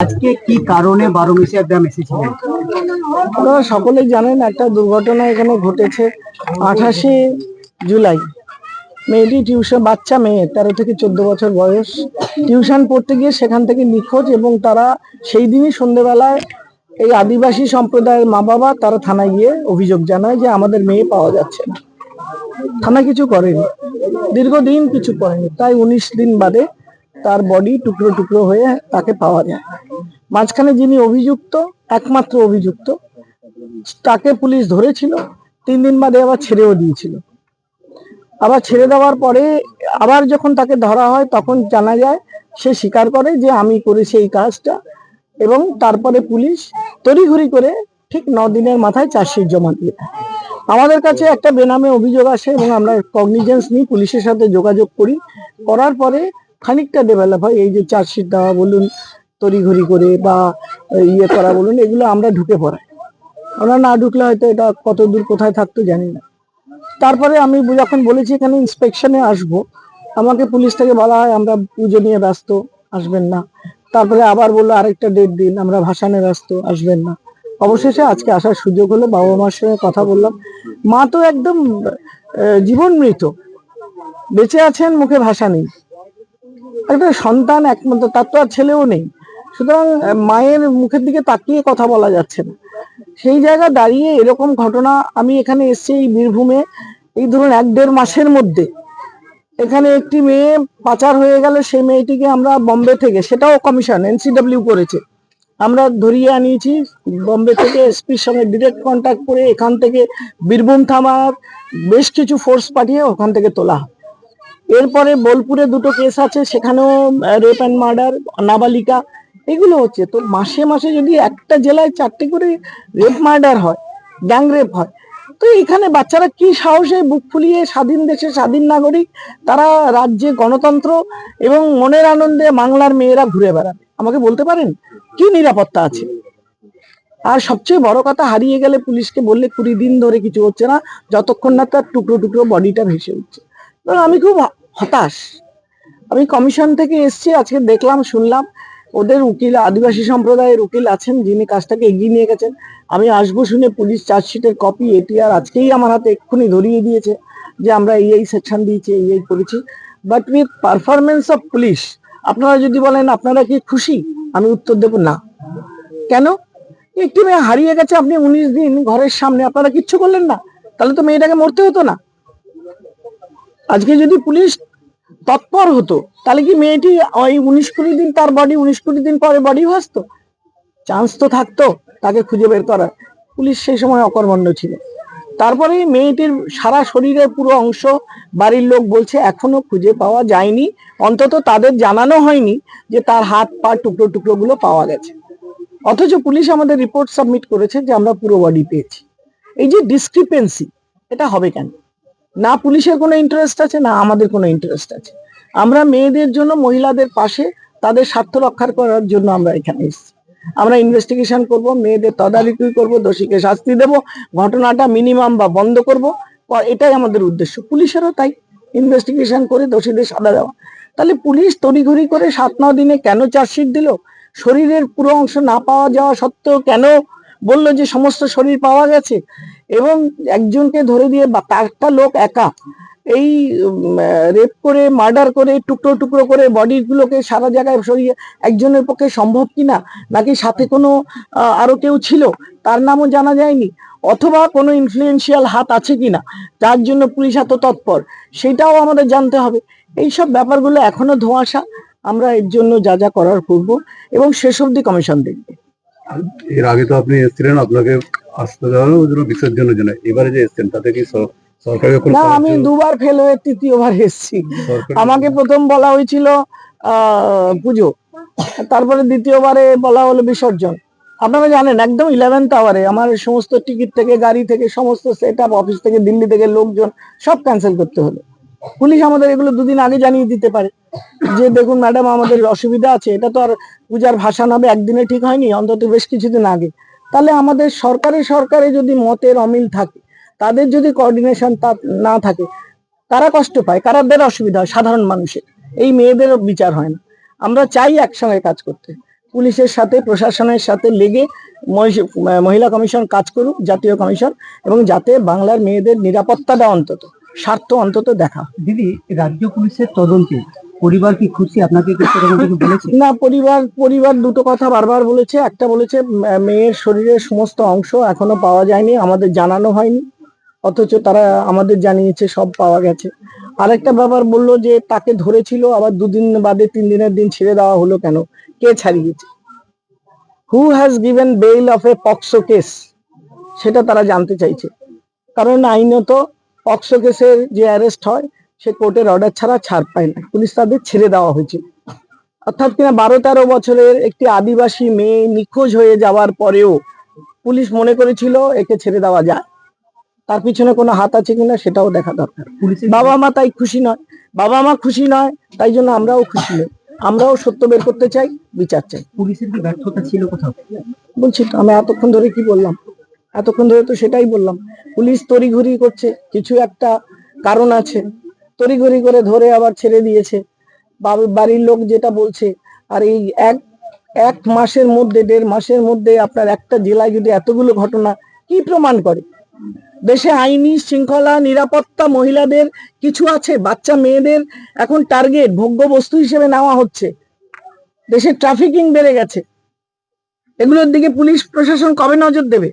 আজকে কি কারণে বারো গ্রাম এসেছিলেন? আপনারা সকলেই জানেন একটা দুর্ঘটনা এখানে ঘটেছে আঠাশে জুলাই। মেয়েটি টিউশন, বাচ্চা মেয়ে, তেরো থেকে চোদ্দ বছর বয়স। টিউশন পড়তে গিয়ে সেখান থেকে নিখোঁজ এবং তারা সেই দিনই সন্ধেবেলায় এই আদিবাসী সম্প্রদায়ের মা বাবা তারা থানায় গিয়ে অভিযোগ জানায় যে আমাদের মেয়ে পাওয়া যাচ্ছে না। থানা কিছু করেনি। দীর্ঘদিন কিছু করেনি। তাই উনিশ দিন বাদে তার বডি টুকরো টুকরো হয়ে তাকে পাওয়া যায়। মাঝখানে যিনি অভিযুক্ত, একমাত্র অভিযুক্ত, তাকে পুলিশ ধরেছিল, তিন দিন বাদে আবার ছেড়েও দিয়েছিল। আবার ছেড়ে দেওয়ার পরে আবার যখন তাকে ধরা হয়, তখন জানা যায়, সে স্বীকার করে যে আমি করেছি এই কাজটা এবং তারপরে পুলিশ তড়িঘড়ি করে ঠিক ন দিনের মাথায় চার্জশিট জমা দিয়ে দেয়। আমাদের কাছে একটা বেনামে অভিযোগ আসে এবং আমরা কগনিজেন্স নিই পুলিশের সাথে যোগাযোগ করি। করার পরে খানিকটা ডেভেলপ হয়। এই যে চার্জশিট দেওয়া বলুন, তড়িঘড়ি করে বা ইয়ে করা বলুন, এগুলো আমরা ঢুকে পড়াই। আমরা না ঢুকলে হয়তো এটা কত দূর কোথায় থাকতো জানি না। তারপরে আমি যখন বলেছি এখানে ইন্সপেকশনে আসব, আমাকে পুলিশ থেকে বলা হয়, আমরা পুজো নিয়ে ব্যস্ত, আসবেন না। তারপরে আবার বলল, আরেকটা ডেট দিন, আমরা ভাসানে ব্যস্ত, আসবেন না। অবশেষে আজকে আসার সুযোগ হলো, বাবা মার সঙ্গে কথা বললাম। মা তো একদম জীবন মৃত বেঁচে আছেন, মুখে ভাষা নেই। একটা সন্তান একমাত্র, তার তো আর ছেলেও নেই। সুতরাং মায়ের মুখের দিকে তাকিয়ে কথা বলা যাচ্ছে না। সেই জায়গায় দাঁড়িয়ে এরকম ঘটনা আমি এখানে এসেছি এই বীরভূমে, এই ধরুন এক দেড় মাসের মধ্যে। এখানে একটি মেয়ে পাচার হয়ে গেল সেই মেয়েটিকে আমরা বম্বে থেকে, সেটাও কমিশন, এনসিডব্লিউ করেছে। আমরা ধরিয়ে আনিয়েছি, বম্বে থেকে এসপির সঙ্গে ডিরেক্ট কন্ট্যাক্ট করে এখান থেকে বীরভূম থামার বেশ কিছু ফোর্স পাঠিয়ে ওখান থেকে তোলা হয়। এরপরে বোলপুরে দুটো কেস আছে, সেখানেও রেপ অ্যান্ড মার্ডার নাবালিকা, এগুলো হচ্ছে। তো মাসে মাসে যদি একটা জেলায় চারটে করে রেপ মার্ডার হয় গ্যাং রেপ হয়, তো এখানে বাচ্চারা কি সাহসে বুক ফুলিয়ে স্বাধীন দেশে স্বাধীন নাগরিক, তারা রাজ্যে গণতন্ত্র এবং মনের আনন্দে বাংলার মেয়েরা ঘুরে বেড়াবে। আমাকে বলতে পারেন? কি নিরাপত্তা আছে? আর সবচেয়ে বড় কথা, হারিয়ে গেলে পুলিশকে বললে কুড়ি দিন ধরে কিছু হচ্ছে না, যতক্ষণ না তার টুকরো টুকরো বডিটা ভেসে উঠছে। আমি খুব হতাশ? আমি কমিশন থেকে এসেছি, আজকে দেখলাম, শুনলাম, ওদের উকিল, আদিবাসী সম্প্রদায়ের উকিল আছেন, যিনি কাজটাকে এগিয়ে নিয়ে গেছেন। আমি আসব শুনে পুলিশ চার্জশিটের কপি এটিআর আজকেই আমার হাতে এক্ষুনি ধরিয়ে দিয়েছে যে আমরা এই এই সেকশন দিয়েছি, এই এই করেছি। But with performance of police আপনারা যদি বলেন, আপনারা কি খুশি? আমি উত্তর দেব না। কেন? একটি মেয়ে হারিয়ে গেছে, আপনি উনিশ দিন ঘরের সামনে, আপনারা কিচ্ছু করলেন না। তাহলে তো মেয়েটাকে মরতে হতো না। আজকে যদি পুলিশ তৎপর হতো, তাহলে কি মেয়েটি ওই উনিশ কুড়ি দিন তার বডি, উনিশ কুড়ি দিন পরে বডি ভাসতো? চান্স তো থাকতো তাকে খুঁজে বের করার। পুলিশ সেই সময় অকর্মণ্য ছিল। তারপরে মেয়েটির সারা শরীরের পুরো অংশ বাড়ির লোক বলছে, এখনও খুঁজে পাওয়া যায়নি। অন্তত তাদের জানানো হয়নি যে তার হাত পা টুকরো টুকরো গুলো পাওয়া গেছে। অথচ পুলিশ আমাদের রিপোর্ট সাবমিট করেছে যে আমরা পুরো বডি পেয়েছি। এই যে ডিসক্রিপেন্সি এটা হবে কেন? না পুলিশের কোনো ইন্টারেস্ট আছে, না আমাদের কোনো ইন্টারেস্ট আছে। আমরা মেয়েদের জন্য, মহিলাদের পাশে তাদের স্বার্থ রক্ষা করার জন্য আমরা এখানে এসেছি। আমরা ইনভেস্টিগেশন করব, মেয়েদের তদারকি করব, দোষীকে শাস্তি দেব, ঘটনাটা মিনিমাম বা বন্ধ করব। এটাই আমাদের উদ্দেশ্য। পুলিশেরও তাই। ইনভেস্টিগেশন করে দোষীদের সাজা দেওয়া। তাহলে পুলিশ তড়িঘড়ি করে সাত, ন দিনে কেন চার্জশিট দিল? শরীরের পুরো অংশ না পাওয়া যাওয়া সত্ত্বেও কেন বলল যে সমস্ত শরীর পাওয়া গেছে এবং একজনকে ধরে দিয়ে একটা লোক একা এই রেপ করে মার্ডার করে টুকরো টুকরো করে বডি গুলোকে সারা জায়গায় সরিয়ে একজনের পক্ষে সম্ভব কিনা নাকি সাথে কোনো আহ, আরও কেউ ছিল তার নামও জানা যায়নি অথবা কোনো ইনফ্লুয়েন্সিয়াল হাত আছে কিনা যার জন্য পুলিশ এত তৎপর সেটাও আমাদের জানতে হবে। এইসব ব্যাপারগুলো এখনও ধোঁয়াশা। আমরা এর জন্য যা যা করার করব এবং শেষ অবধি কমিশন দেখবে। এর আগে তো আপনি এসেছিলেন আপনাকে আসতে দেওয়া হলো ওই জন্য বিসর্জনের জন্য। এবারে যে এসেছেন তাতে কি কোনো না আমি দুবার ফেল হয়ে তৃতীয়বার এসেছি। আমাকে প্রথম বলা হয়েছিল আহ পুজো। তারপরে দ্বিতীয়বারে বলা হলো বিসর্জন। আপনারা জানেন একদম ইলেভেন্থ আওয়ারে আমার সমস্ত টিকিট থেকে গাড়ি থেকে সমস্ত সেট আপ অফিস থেকে দিল্লি থেকে লোকজন সব ক্যান্সেল করতে হলো। পুলিশ আমাদের এগুলো দুদিন আগে জানিয়ে দিতে পারে। যে দেখুন ম্যাডাম আমাদের অসুবিধা আছে, এটা তো আর পূজার ভাসান হবে একদিনে ঠিক হয়নি, অন্তত বেশ কিছুদিন আগে। তাহলে আমাদের সরকারি সরকারে যদি মতের অমিল থাকে, তাদের যদি কোঅর্ডিনেশন না থাকে, কারা কষ্ট পায়? কারাদের অসুবিধা হয় সাধারণ মানুষের। এই মেয়েদের বিচার হয় না। আমরা চাই একসঙ্গে কাজ করতে। পুলিশের সাথে, প্রশাসনের সাথে লেগে মহিলা কমিশন কাজ করুক, জাতীয় কমিশন, এবং যাতে বাংলার মেয়েদের নিরাপত্তাটা অন্তত। স্বার্থ অন্তত দেখা। দিদি রাজ্য পুলিশের তদন্তে পরিবার কি খুশি? আপনাকে বলেছে? না পরিবার পরিবার দুটো কথা বারবার বলেছে। একটা বলেছে মেয়ের শরীরের সমস্ত অংশ এখনও পাওয়া যায়নি আমাদের জানানো হয়নি অথচ তারা আমাদের জানিয়েছে সব পাওয়া গেছে। আরেকটা ব্যাপার বলল যে তাকে ধরেছিল আবার দুদিন বাদে তিন দিনের দিন ছেড়ে দেওয়া হলো কেন? কে ছাড়িয়েছে? Who has given bail of a POCSO case সেটা তারা জানতে চাইছে। কারণ আইনত পক্সো কেসের যে অ্যারেস্ট হয় সে কোর্টের অর্ডার ছাড়া ছাড় পায় না। পুলিশ তাদের ছেড়ে দেওয়া হয়েছে অর্থাৎ কিনা বারো তেরো বছরের একটি আদিবাসী মেয়ে নিখোঁজ হয়ে যাওয়ার পরেও পুলিশ মনে করেছিল একে ছেড়ে দেওয়া যায়। তার পিছনে কোনো হাত আছে কিনা সেটাও দেখা দরকার। বাবা মা তাই খুশি নয়। বাবা মা খুশি নয় তাই জন্য আমরাও খুশি নই। আমরাও সত্য বের করতে চাই বিচার চাই। পুলিশের কি ব্যর্থতা ছিল কোথাও? বলছি তো আমি এতক্ষণ ধরে কি বললাম? এতক্ষণ ধরে তো সেটাই বললাম। পুলিশ তড়িঘড়ি করছে, কিছু একটা কারণ আছে। তড়িঘড়ি করে ধরে আবার ছেড়ে দিয়েছে। বাড়ির লোক যেটা বলছে, আর এই এক এক মাসের মধ্যে, দেড় মাসের মধ্যে আপনার একটা জেলায় যদি এতগুলো ঘটনা, কি প্রমাণ করে? দেশে আইনি শৃঙ্খলা, নিরাপত্তা, মহিলাদের কিছু আছে, বাচ্চা মেয়েদের এখন টার্গেট, ভোগ্য বস্তু হিসেবে নেওয়া হচ্ছে। দেশে ট্রাফিকিং বেড়ে গেছে। এগুলোর দিকে পুলিশ, প্রশাসন কবে নজর দেবে?